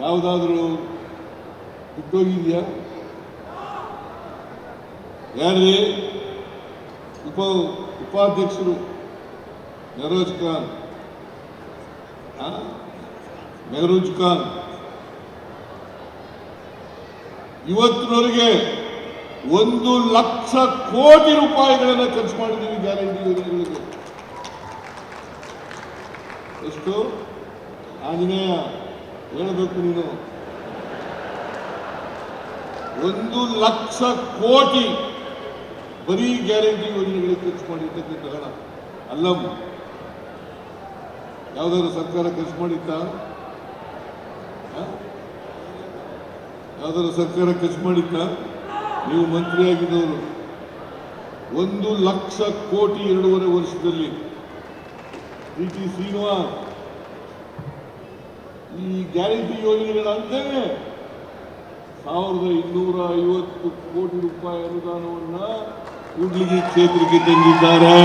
ಯಾವುದಾದ್ರೂ ಬಿಟ್ಟೋಗಿದೆಯಾ ಯಾರ್ರಿ? ಉಪ, ಉಪಾಧ್ಯಕ್ಷರು ಮೆಹರೋಜ್ ಖಾನ್? ಮೆಹರೂಜ್ ಖಾನ್. ಇವತ್ತಿನವರೆಗೆ ಒಂದು ಲಕ್ಷ ಕೋಟಿ ರೂಪಾಯಿಗಳನ್ನು ಖರ್ಚು ಮಾಡಿದ್ದೀವಿ ಗ್ಯಾರಂಟಿ ಯೋಜನೆಗಳಿಗೆ. ಎಷ್ಟು? ಆಂಜನೇಯ. ಹೇಳಬೇಕು ನೀನು ಒಂದು ಲಕ್ಷ ಕೋಟಿ ಬರೀ ಗ್ಯಾರಂಟಿ ಯೋಜನೆಗಳಿಗೆ ಖರ್ಚು ಮಾಡಿರ್ತಕ್ಕಂಥ ಹಣ. ಅಲ್ಲಮ್ಮ ಯಾವ್ದಾದ್ರು ಸರ್ಕಾರ ಖರ್ಚು ಮಾಡಿತ್ತ? ಯಾವ್ದಾದ್ರು ಸರ್ಕಾರ ಖರ್ಚು ಮಾಡಿತ್ತ? ನೀವು ಮಂತ್ರಿಯಾಗಿದ್ದವರು ಒಂದು ಲಕ್ಷ ಕೋಟಿ ಎರಡೂವರೆ ವರ್ಷದಲ್ಲಿ. D T Srinivas. ಈ ಗ್ಯಾರಂಟಿ ಯೋಜನೆಗಳ ಸಾವಿರದ ಇನ್ನೂರ ಐವತ್ತು ಕೋಟಿ ರೂಪಾಯಿ ಅನುದಾನವನ್ನ ಕೂಡ್ಲಿಗಿ ಕ್ಷೇತ್ರಕ್ಕೆ ತಂದಿದ್ದಾರೆ.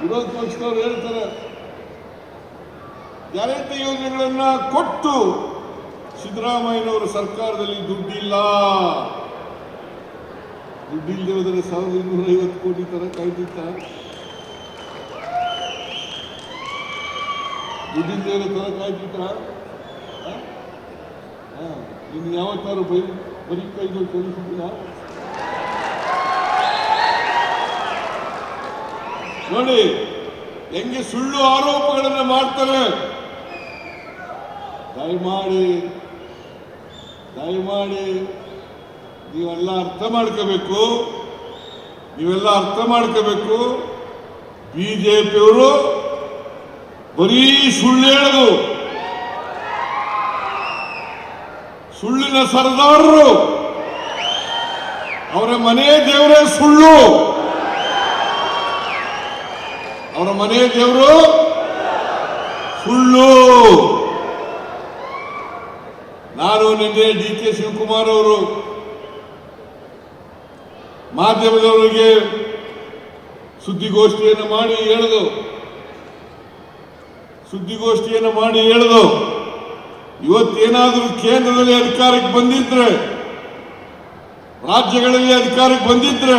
ವಿರೋಧ ಪಕ್ಷದವ್ರು ಹೇಳ್ತಾರೆ, ಗ್ಯಾರಂಟಿ ಯೋಜನೆಗಳನ್ನ ಕೊಟ್ಟು ಸಿದ್ದರಾಮಯ್ಯನವರ ಸರ್ಕಾರದಲ್ಲಿ ದುಡ್ಡಿಲ್ಲ. ದುಡ್ಡಿಲ್ಲದೆ ಹೋದರೆ ಸಾವಿರದ ಇನ್ನೂರ ಐವತ್ತು ಕೋಟಿ ತರ ಕಾಯ್ದಿತ್ತ ದುಡ್ಡಿಲ್ಲದೆ ಇರೋ ತರ ಕಾಯ್ದಿತ್ತ ಇನ್ನು ಯಾವತ್ತಾರು ಬೈ ಬರೀ ಕೈದು ಕಲಿಸಿದ್ದೀರಾ ನೋಡಿ, ಹೆಂಗೆ ಸುಳ್ಳು ಆರೋಪಗಳನ್ನು ಮಾಡ್ತಾರೆ. ದಯಮಾಡಿ ದಯಮಾಡಿ, ನೀವೆಲ್ಲ ಅರ್ಥ ಮಾಡ್ಕೋಬೇಕು. ನೀವೆಲ್ಲ ಅರ್ಥ ಮಾಡ್ಕೋಬೇಕು. ಬಿಜೆಪಿಯವರು ಬರೀ ಸುಳ್ಳು ಹೇಳೋದು. ಸುಳ್ಳಿನ ಸರ್ದಾರರು. ಅವರ ಮನೆ ದೇವರೇ ಸುಳ್ಳು. ಅವರ ಮನೆ ದೇವರು ಸುಳ್ಳು. ನಾನು ನಿನ್ನೆ ಡಿ ಕೆ ಶಿವಕುಮಾರ್ ಅವರು ಮಾಧ್ಯಮದವರಿಗೆ ಸುದ್ದಿಗೋಷ್ಠಿಯನ್ನು ಮಾಡಿ ಹೇಳಿದು ಸುದ್ದಿಗೋಷ್ಠಿಯನ್ನು ಮಾಡಿ ಹೇಳಿದು ಇವತ್ತೇನಾದರೂ ಕೇಂದ್ರದಲ್ಲಿ ಅಧಿಕಾರಕ್ಕೆ ಬಂದಿದ್ರೆ, ರಾಜ್ಯಗಳಲ್ಲಿ ಅಧಿಕಾರಕ್ಕೆ ಬಂದಿದ್ರೆ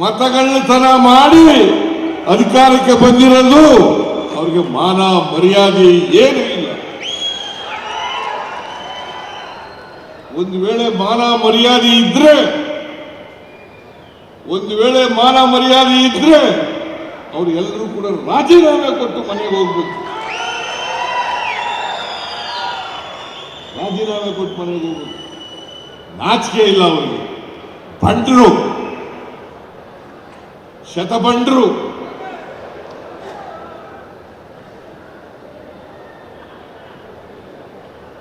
ಮತಗಳ್ಳತನ ಮಾಡಿ ಅಧಿಕಾರಕ್ಕೆ ಬಂದಿರೋದು ಅವ್ರಿಗೆ ಮಾನ ಮರ್ಯಾದೆ ಏನೂ ಇಲ್ಲ. ಒಂದು ವೇಳೆ ಮಾನ ಮರ್ಯಾದೆ ಇದ್ರೆ, ಒಂದು ವೇಳೆ ಮಾನ ಮರ್ಯಾದೆ ಇದ್ರೆ ಅವ್ರು ಎಲ್ಲರೂ ಕೂಡ ರಾಜೀನಾಮೆ ಕೊಟ್ಟು ಮನೆಗೆ ಹೋಗ್ಬೇಕು. ರಾಜೀನಾಮೆ ಕೊಟ್ಟು ಮನೆಗೆ ಹೋಗ್ಬೇಕು. ನಾಚಿಕೆ ಇಲ್ಲ ಅವರಿಗೆ. ಬಂಡ್ರು. ಶತಬಂಡ್ರು.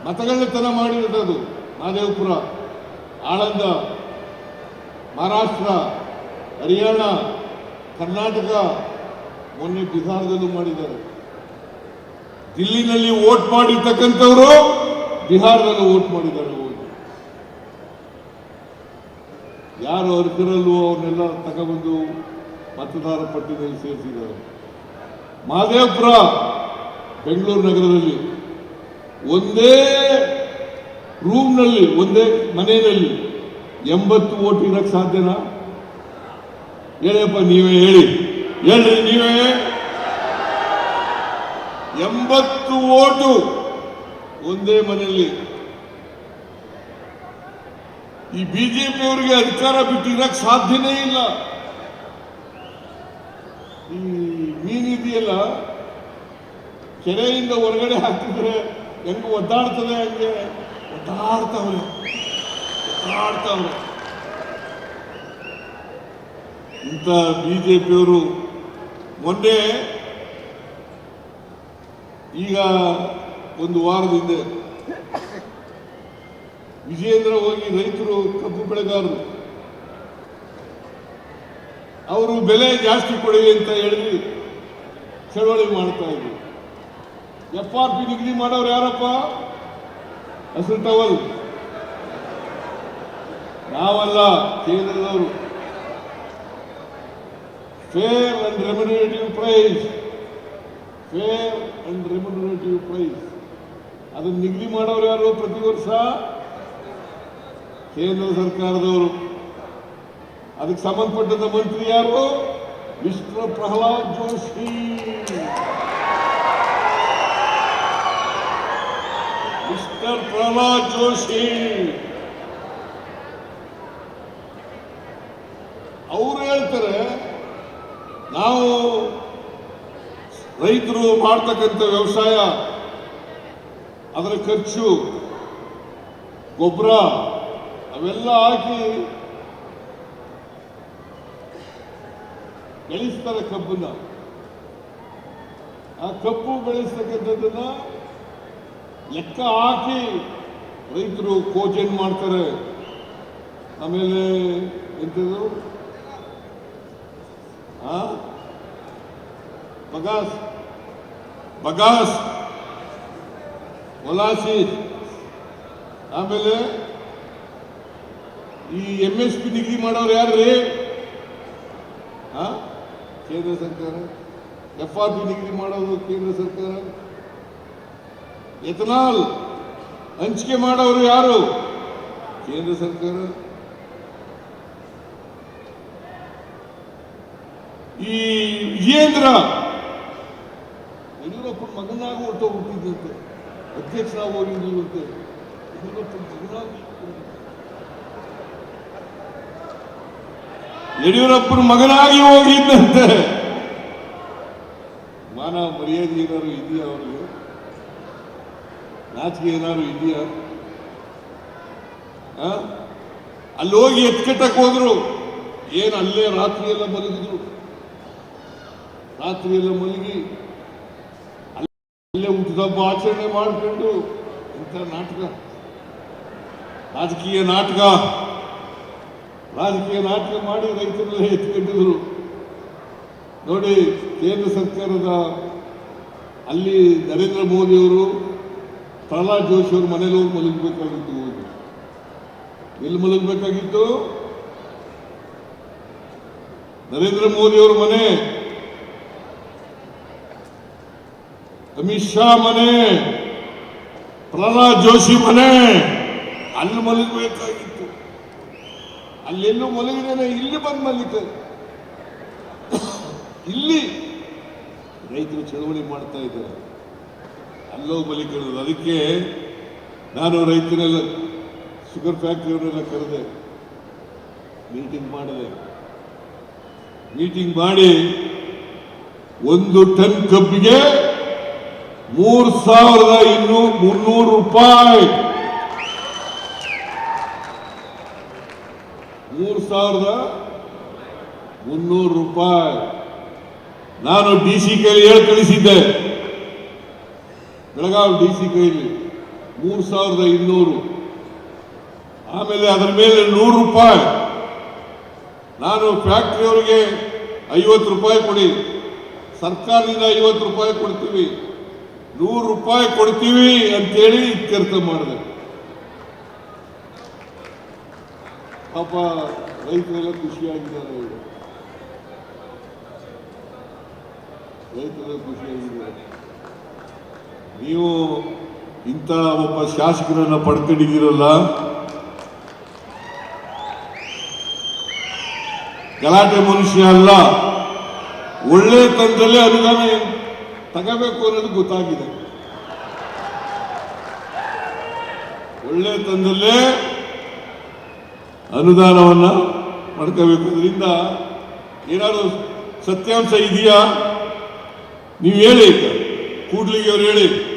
ಮತಗಳ್ಳತನ ಮಾಡಿರೋದು ಮಹದೇವಪುರ ಆಳಂದ, ಮಹಾರಾಷ್ಟ್ರ, ಹರಿಯಾಣ, ಕರ್ನಾಟಕ ಮೊನ್ನೆ ಬಿಹಾರದಲ್ಲೂ ಮಾಡಿದ್ದಾರೆ. ದಿಲ್ಲಿನಲ್ಲಿ ವೋಟ್ ಮಾಡಿರ್ತಕ್ಕಂಥವರು ಬಿಹಾರದಲ್ಲೂ ವೋಟ್ ಮಾಡಿದ್ದಾರೆ ಯಾರು ಅರ್ಹರಲ್ಲೂ ಅವ್ರನ್ನೆಲ್ಲ ತಗೊಬಂದು ಮತದಾರ ಪಟ್ಟಿನಲ್ಲಿ ಸೇರಿಸಿದ್ದಾರೆ. ಮಹದೇವಪುರ ಬೆಂಗಳೂರು ನಗರದಲ್ಲಿ ಒಂದೇ ರೂಮ್ನಲ್ಲಿ ಒಂದೇ ಮನೆಯಲ್ಲಿ ಎಂಬತ್ತು ಓಟ್ ಇರಕ್ಕೆ ಸಾಧ್ಯನಾ? ಹೇಳಿಯಪ್ಪ ನೀವೇ ಹೇಳಿ. ಹೇಳ್ರಿ ನೀವೇ? ಎಂಬತ್ತು ಓಟು ಒಂದೇ ಮನೆಯಲ್ಲಿ. ಈ ಬಿಜೆಪಿಯವರಿಗೆ ಅಧಿಕಾರ ಬಿಟ್ಟಿರಕ್ ಸಾಧ್ಯನೇ ಇಲ್ಲ. ಈ ಮೀನಿದೆಯಲ್ಲ ಕೆರೆಯಿಂದ ಹೊರಗಡೆ ಹಾಕಿದ್ರೆ ಹೆಂಗ ಒದ್ದಾಡ್ತದೆ ಹಂಗೆ? ಒದ್ದಾಡ್ತಾವ್ರೆ. ಒದ್ದಾಡ್ತಾವ್ರೆ. ಇಂಥ ಬಿಜೆಪಿಯವರು ಮೊನ್ನೆ ಈಗ ಒಂದು ವಾರದ ಹಿಂದೆ ವಿಜಯೇಂದ್ರ ಹೋಗಿ ರೈತರು, ಕಬ್ಬು ಬೆಳೆಗಾರರು, ಅವರು ಬೆಲೆ ಜಾಸ್ತಿ ಕೊಡಿ ಅಂತ ಹೇಳಿ ಚಳವಳಿ ಮಾಡ್ತಾ ಇದ್ರು. ಎಫ್ ಆರ್ ಪಿ ನಿಗದಿ ಮಾಡೋರು ಯಾರಪ್ಪ? ಹಸಿರು ಟವಲ್ ನಾವಲ್ಲ, ಕೇಂದ್ರದವರು. Fair and remunerative price fair and remunerative price ಅದನ್ನು ನಿಗದಿ ಮಾಡೋರು ಯಾರು ಪ್ರತಿ ವರ್ಷ? ಕೇಂದ್ರ ಸರ್ಕಾರದವರು. ಅದಕ್ಕೆ ಸಂಬಂಧಪಟ್ಟಂತ ಮಂತ್ರಿ ಯಾರು? ಮಿಸ್ಟರ್ ಪ್ರಹ್ಲಾದ್ ಜೋಶಿ. ಮಿಸ್ಟರ್ ಪ್ರಹ್ಲಾದ್ ಜೋಶಿ. ಅವ್ರು ಹೇಳ್ತಾರೆ ನಾವು ರೈತರು ಮಾಡ್ತಕ್ಕಂಥ ವ್ಯವಸಾಯ, ಅದರ ಖರ್ಚು, ಗೊಬ್ಬರ, ಅವೆಲ್ಲ ಹಾಕಿ ಬೆಳೆಸ್ತಾರೆ ಕಬ್ಬನ್ನ. ಆ ಕಬ್ಬು ಬೆಳೆಸ್ತಕ್ಕಂಥದ್ದನ್ನ ಲೆಕ್ಕ ಹಾಕಿ ರೈತರು ಕೋಚನ್ ಮಾಡ್ತಾರೆ. ಆಮೇಲೆ ಎಂಥದ್ದು? ಬಗಾಸ್. ಬಗಾಸ್. ಒಲಾಸಿ ಆಮೇಲೆ ಈ ಎಂ ಎಸ್ ಪಿ ನಿಗದಿ ಮಾಡೋರು ಯಾರ್ರಿ? ಕೇಂದ್ರ ಸರ್ಕಾರ. ಎಫ್ ಆರ್ ಪಿ ನಿಗದಿ ಮಾಡೋದು ಕೇಂದ್ರ ಸರ್ಕಾರ. ಎಥನಾಲ್ ಹಂಚಿಕೆ ಮಾಡೋರು ಯಾರು? ಕೇಂದ್ರ ಸರ್ಕಾರ. ಈ ವಿಜೇಂದ್ರ ಯಡಿಯೂರಪ್ಪನ ಮಗನಾಗಿ ಹೊರಟೋಗ್ಬಿಟ್ಟಿದ್ದಂತೆ. ಅಧ್ಯಕ್ಷರಾಗಿ ಹೋಗಿದ್ದಂತೆ ಯಡಿಯೂರಪ್ಪನ ಮಗನಾಗಿ ಯಡಿಯೂರಪ್ಪನ ಮಗನಾಗಿ ಹೋಗಿದ್ದಂತೆ. ಮಾನ ಮರ್ಯಾದೆ ಏನಾದ್ರು ಇದೆಯಾ ಅವರಿಗೆ? ನಾಚಿಕೆ ಏನಾದ್ರು ಇದೆಯಾ? ಅಲ್ಲಿ ಹೋಗಿ ಎತ್ಕಟ್ಟಕ್ಕೆ ಹೋದ್ರು. ಏನು ಅಲ್ಲೇ ರಾತ್ರಿ ಎಲ್ಲ ಮಲಗಿದ್ರು ರಾತ್ರಿ ಎಲ್ಲ ಮಲಗಿ, ಅಲ್ಲೇ ಹುಟ್ಟಿದಬ್ಬ ಆಚರಣೆ ಮಾಡ್ಕೊಂಡು ಇಂಥ ನಾಟಕ. ರಾಜಕೀಯ ನಾಟಕ. ರಾಜಕೀಯ ನಾಟಕ ಮಾಡಿ ರೈತರೆಲ್ಲ ಎತ್ಕೊಂಡಿದ್ರು ನೋಡಿ, ಕೇಂದ್ರ ಸರ್ಕಾರದ ಅಲ್ಲಿ ನರೇಂದ್ರ ಮೋದಿಯವರು ಪ್ರಹ್ಲಾದ್ ಜೋಶಿ ಅವ್ರ ಮನೇಲಿ ಹೋಗಿ ಮಲಗಬೇಕಾಗಿತ್ತು. ಎಲ್ಲಿ ಮಲಗಬೇಕಾಗಿತ್ತು? ನರೇಂದ್ರ ಮೋದಿ ಅವ್ರ ಮನೆ. ಅಮಿತ್ ಶಾ ಮನೆ ಪ್ರಹ್ಲಾದ್ ಜೋಶಿ ಮನೆ, ಅಲ್ಲಿ ಮಲಗಬೇಕಾಗಿತ್ತು. ಅಲ್ಲೆಲ್ಲೂ ಮಲಗಿದೇನೆ ಇಲ್ಲಿ ಬಂದು ಮಲಗಿದ್ದಾರೆ ಇಲ್ಲಿ ರೈತರು ಚಳವಳಿ ಮಾಡ್ತಾ ಇದ್ದಾರೆ. ಅಲ್ಲೋ ಮಲಿಕೊಳ್ಳೋದು ಅದಕ್ಕೆ ನಾನು ರೈತರೆಲ್ಲ ಶುಗರ್ ಫ್ಯಾಕ್ಟ್ರಿಯವರೆಲ್ಲ ಕರೆದೆ ಮೀಟಿಂಗ್ ಮಾಡಿದೆ. ಮೀಟಿಂಗ್ ಮಾಡಿ ಒಂದು ಟನ್ ಕಬ್ಬಿಗೆ ಮೂರು ಸಾವಿರದ ಇನ್ನೂ ಮುನ್ನೂರು ರೂಪಾಯಿ. ಮೂರು ಸಾವಿರದ ಮುನ್ನೂರು ರೂಪಾಯಿ. ನಾನು ಡಿ ಸಿ ಕೈಲಿ ಹೇಳಿ ಕಳಿಸಿದ್ದೆ ಬೆಳಗಾವಿ ಡಿ ಸಿ ಕೈಲಿ ಮೂರು ಸಾವಿರದ ಇನ್ನೂರು ಆಮೇಲೆ ಅದರ ಮೇಲೆ ನೂರು ರೂಪಾಯಿ. ನಾನು ಫ್ಯಾಕ್ಟ್ರಿಯವರಿಗೆ ಐವತ್ತು ರೂಪಾಯಿ ಕೊಡಿ. ಸರ್ಕಾರದಿಂದ ಐವತ್ತು ರೂಪಾಯಿ ಕೊಡ್ತೀವಿ. ನೂರು ರೂಪಾಯಿ ಕೊಡ್ತೀವಿ ಅಂತೇಳಿ ಇತ್ಯರ್ಥ ಮಾಡಿದೆ. ಪಾಪ ರೈತರೆಲ್ಲ ಖುಷಿಯಾಗಿದ್ದಾರೆ ರೈತರೆಲ್ಲ ಖುಷಿಯಾಗಿದ್ದಾರೆ. ನೀವು ಇಂಥ ಒಬ್ಬ ಶಾಸಕರನ್ನ ಪಡ್ಕೊಂಡಿದ್ದೀರಲ್ಲ? ಗಲಾಟೆ ಮನುಷ್ಯ ಅಲ್ಲ. ಒಳ್ಳೆ ತಂದಲ್ಲೇ ಅನುದಾನ ತಗೋಬೇಕು ಅನ್ನೋದು ಗೊತ್ತಾಗಿದೆ. ಒಳ್ಳೆ ತಂದಲ್ಲೇ ಅನುದಾನವನ್ನ ಮಾಡ್ಕೋಬೇಕು. ಅದರಿಂದ ಏನಾದರೂ ಸತ್ಯಾಂಶ ಇದೆಯಾ? ನೀವು ಹೇಳಿ. ಕೂಡ್ಲಿಗೆ ಅವರು ಹೇಳಿ.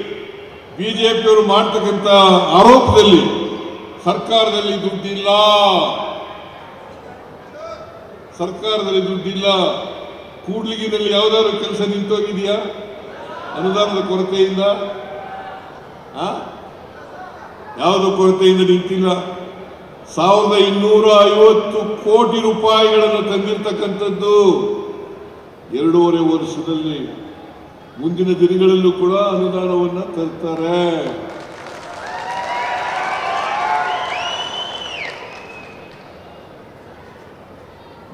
ಬಿಜೆಪಿಯವರು ಮಾಡ್ತಕ್ಕಂಥ ಆರೋಪದಲ್ಲಿ ಸರ್ಕಾರದಲ್ಲಿ ದುಡ್ಡಿಲ್ಲ. ಸರ್ಕಾರದಲ್ಲಿ ದುಡ್ಡಿಲ್ಲ. ಕೂಡ್ಲಿಗಿನಲ್ಲಿ ಯಾವುದಾದ್ರು ಕೆಲಸ ನಿಂತೋಗಿದೆಯಾ? ಅನುದಾನದ ಕೊರತೆಯಿಂದ? ಯಾವುದು ಕೊರತೆಯಿಂದ ನಿಂತಿಲ್ಲ. ಸಾವಿರದ ಇನ್ನೂರ ಐವತ್ತು ಕೋಟಿ ರೂಪಾಯಿಗಳನ್ನು ತಂದಿರತಕ್ಕಂಥದ್ದು ಎರಡೂವರೆ ವರ್ಷದಲ್ಲಿ. ಮುಂದಿನ ದಿನಗಳಲ್ಲೂ ಕೂಡ ಅನುದಾನವನ್ನು ತರ್ತಾರೆ.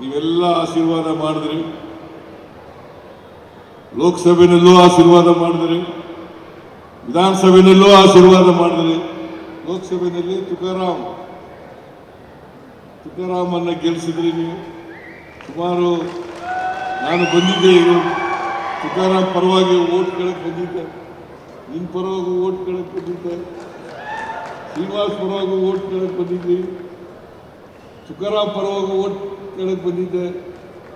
ನೀವೆಲ್ಲ ಆಶೀರ್ವಾದ ಮಾಡಿದ್ರಿ. ಲೋಕಸಭೆಯಲ್ಲೂ ಆಶೀರ್ವಾದ ಮಾಡಿದ್ರಿ, ವಿಧಾನಸಭೆಯಲ್ಲೂ ಆಶೀರ್ವಾದ ಮಾಡಿದ್ರಿ. ಲೋಕಸಭೆಯಲ್ಲಿ ತುಕಾರಾಮ್, ತುಕಾರಾಮನ್ನ ಗೆಲ್ಲಿಸಿದ್ರಿ ನೀವು. ಸುಮಾರು ನಾನು ಬಂದಿದ್ದೆ ಇದು ತುಕಾರಾಮ್ ಪರವಾಗಿ ಓಟ್ ಕೇಳಕ್ಕೆ ಬಂದಿದ್ದೆ. ನಿನ್ನ ಪರವಾಗಿ ಓಟ್ ಕೇಳಕ್ಕೆ ಬಂದಿದ್ದೆ. ಶ್ರೀನಿವಾಸ್ ಪರವಾಗಿ ಓಟ್ ಕೇಳಕ್ಕೆ ಬಂದಿದ್ವಿ ತುಕಾರಾಮ್ ಪರವಾಗಿ ಓಟ್ ಕೇಳಕ್ಕೆ ಬಂದಿದ್ದೆ.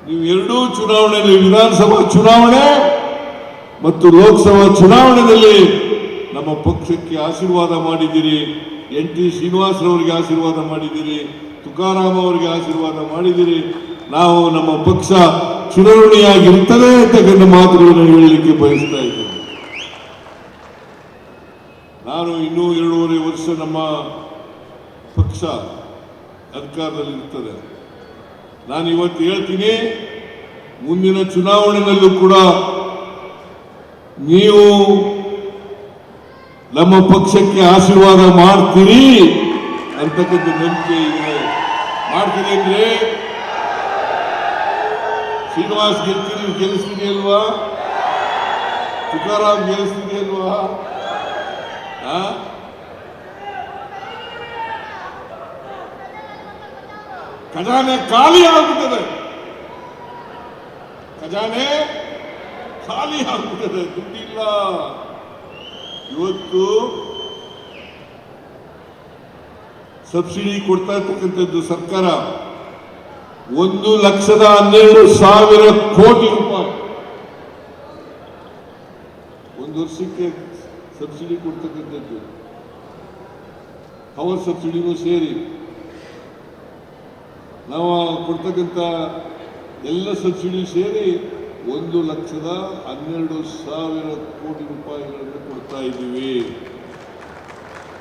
ನೀವು ಎರಡೂ ಚುನಾವಣೆಯಲ್ಲಿ ವಿಧಾನಸಭಾ ಚುನಾವಣೆ ಮತ್ತು ಲೋಕಸಭಾ ಚುನಾವಣೆಯಲ್ಲಿ ನಮ್ಮ ಪಕ್ಷಕ್ಕೆ ಆಶೀರ್ವಾದ ಮಾಡಿದ್ದೀರಿ. ಎನ್ ಟಿ ಶ್ರೀನಿವಾಸರವರಿಗೆ ಆಶೀರ್ವಾದ ಮಾಡಿದ್ದೀರಿ. ತುಕಾರಾಮ್ ಅವರಿಗೆ ಆಶೀರ್ವಾದ ಮಾಡಿದ್ದೀರಿ. ನಾವು ನಮ್ಮ ಪಕ್ಷ ಚುನಾವಣೆಯಾಗಿರ್ತದೆ ಅಂತಕ್ಕಂಥ ಮಾತುಗಳನ್ನು ಹೇಳಲಿಕ್ಕೆ ಬಯಸ್ತಾ ಇದ್ದೇನೆ. ನಾನು ಇನ್ನೂ ಎರಡೂವರೆ ವರ್ಷ ನಮ್ಮ ಪಕ್ಷ ಅಧಿಕಾರದಲ್ಲಿ ಇರ್ತದೆ ನಾನು ಇವತ್ತು ಹೇಳ್ತೀನಿ, ಮುಂದಿನ ಚುನಾವಣೆಯಲ್ಲೂ ಕೂಡ ನೀವು ನಮ್ಮ ಪಕ್ಷಕ್ಕೆ ಆಶೀರ್ವಾದ ಮಾಡ್ತೀರಿ ಅಂತಕ್ಕಂಥ ನಂಬಿಕೆ ಇದೆ. ಮಾಡ್ತೀರಿ ಅಂದ್ರೆ ಶ್ರೀನಿವಾಸ್ ಗೆಲ್ತೀರಿ ಗೆಲ್ಲಿಸ್ತೀನಿ ಅಲ್ವಾ ತುಕಾರಾಮ್ ಗೆಲ್ಲಿಸ್ತೀನಿ ಅಲ್ವಾ ಖಜಾನೆ ಖಾಲಿ ಆಗ್ಬಿಟ್ಟದೆ. ಖಜಾನೆ ಖಾಲಿ ಆಗ್ಬಿಟ್ಟದೆ. ದುಡ್ಡಿಲ್ಲ. ಇವತ್ತು ಸಬ್ಸಿಡಿ ಕೊಡ್ತಾ ಇರ್ತಕ್ಕಂಥದ್ದು ಸರ್ಕಾರ ಒಂದು ಲಕ್ಷದ ಹನ್ನೆರಡು ಸಾವಿರ ಕೋಟಿ ರೂಪಾಯಿ. ಒಂದು ವರ್ಷಕ್ಕೆ ಸಬ್ಸಿಡಿ ಕೊಡ್ತಕ್ಕಂಥದ್ದು. ಅವರ ಸಬ್ಸಿಡಿನೂ ಸೇರಿ. ನಾವು ಕೊಡ್ತಕ್ಕಂಥ ಎಲ್ಲ ಸಬ್ಸಿಡಿ ಸೇರಿ ಒಂದು ಲಕ್ಷದ ಹನ್ನೆರಡು ಸಾವಿರ ಕೋಟಿ ರೂಪಾಯಿಗಳನ್ನು ಕೊಡ್ತಾ ಇದ್ದೀವಿ.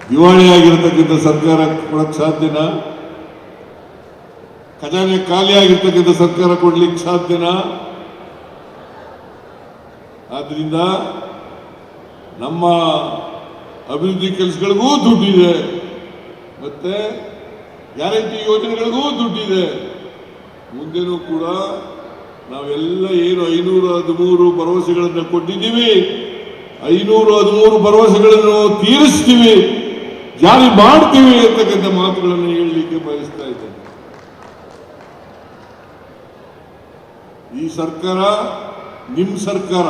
ದಿವಾಳಿಯಾಗಿರ್ತಕ್ಕಂಥ ಸರ್ಕಾರ ಕೊಡಕ್ ಸಾಧ್ಯನಾ? ಖಜಾನೆ ಖಾಲಿಯಾಗಿರ್ತಕ್ಕಂಥ ಸರ್ಕಾರ ಕೊಡ್ಲಿಕ್ಕೆ ಸಾಧ್ಯನಾ? ಆದ್ರಿಂದ ನಮ್ಮ ಅಭಿವೃದ್ಧಿ ಕೆಲಸಗಳಿಗೂ ದುಡ್ಡಿದೆ. ಮತ್ತೆ ಗ್ಯಾರಂಟಿ ಯೋಜನೆಗಳಿಗೂ ದುಡ್ಡಿದೆ. ಮುಂದೆನೂ ಕೂಡ ನಾವೆಲ್ಲ ಏನು ಐನೂರ ಹದಿಮೂರು ಭರವಸೆಗಳನ್ನು ಕೊಟ್ಟಿದ್ದೀವಿ. ಐನೂರ ಹದಿಮೂರು ಭರವಸೆಗಳನ್ನು ತೀರಿಸ್ತೀವಿ. ಜಾರಿ ಮಾಡ್ತೀವಿ ಅಂತಕ್ಕಂಥ ಮಾತುಗಳನ್ನು ಹೇಳಲಿಕ್ಕೆ ಬಯಸ್ತಾ ಇದ್ದೇನೆ. ಈ ಸರ್ಕಾರ ನಿಮ್ ಸರ್ಕಾರ.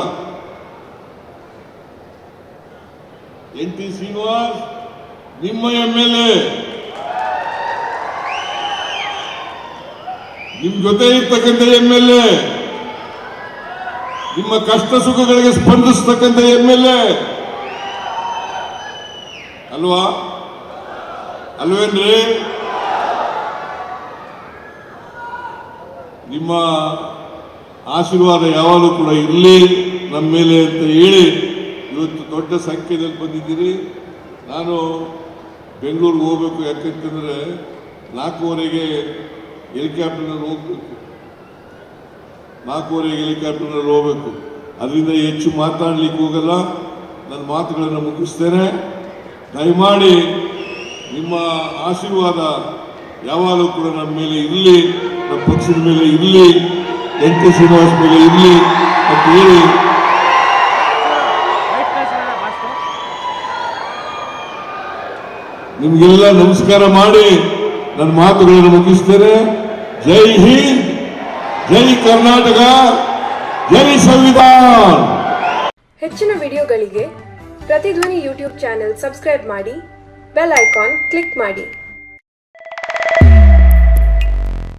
ಎನ್ ಟಿ ಶ್ರೀನಿವಾಸ್, ನಿಮ್ಮ ಎಂ ಎಲ್ ಎ. ನಿಮ್ ಜೊತೆ ಇರ್ತಕ್ಕಂಥ ಎಂ ಎಲ್ ಎ, ನಿಮ್ಮ ಕಷ್ಟ ಸುಖಗಳಿಗೆ ಸ್ಪಂದಿಸ್ತಕ್ಕಂಥ ಎಂ ಎಲ್ ಎ, ಅಲ್ವಾ? ಅಲ್ವೇನ್ರಿ? ನಿಮ್ಮ ಆಶೀರ್ವಾದ ಯಾವಾಗಲೂ ಕೂಡ ಇರಲಿ ನಮ್ಮ ಮೇಲೆ ಅಂತ ಹೇಳಿ ಇವತ್ತು ದೊಡ್ಡ ಸಂಖ್ಯೆಯಲ್ಲಿ ಬಂದಿದ್ದೀರಿ. ನಾನು ಬೆಂಗಳೂರಿಗೆ ಹೋಗ್ಬೇಕು ಯಾಕಂತಂದರೆ ನಾಲ್ಕೂವರೆಗೆ ಹೆಲಿಕಾಪ್ಟರ್ನಲ್ಲಿ ಹೋಗ್ಬೇಕು. ನಾಲ್ಕೂವರೆಗೆ ಹೆಲಿಕಾಪ್ಟರ್ನಲ್ಲಿ ಹೋಗ್ಬೇಕು. ಅದರಿಂದ ಹೆಚ್ಚು ಮಾತಾಡ್ಲಿಕ್ಕೆ ಹೋಗಲ್ಲ. ನನ್ನ ಮಾತುಗಳನ್ನು ಮುಗಿಸ್ತೇನೆ. ದಯಮಾಡಿ ನಿಮ್ಮ ಆಶೀರ್ವಾದ ಯಾವಾಗಲೂ ಕೂಡ ನಮ್ಮ ಮೇಲೆ ಇರಲಿ, ನಮ್ಮ ಪಕ್ಷದ ಮೇಲೆ ಇರಲಿ, ಎನ್ ಕೆ ಶ್ರೀನಿವಾಸ್ ಮೇಲೆ ಇರಲಿ ಅಂತ ಹೇಳಿ. ನಿಮಗೆಲ್ಲ ನಮಸ್ಕಾರ ಮಾಡಿ. ನನ್ನ ಮಾತುಗಳನ್ನು ಮುಗಿಸ್ತೇನೆ ಜೈ ಹಿಂದ್, ಜೈ ಕರ್ನಾಟಕ, ಜೈ ಸಂವಿಧಾನ. ಹೆಚ್ಚಿನ ವಿಡಿಯೋಗಳಿಗೆ ಪ್ರತಿಧ್ವನಿ ಯೂಟ್ಯೂಬ್ ಚಾನೆಲ್ ಸಬ್ಸ್ಕ್ರೈಬ್ ಮಾಡಿ, ಬೆಲ್ ಐಕಾನ್ ಕ್ಲಿಕ್ ಮಾಡಿ.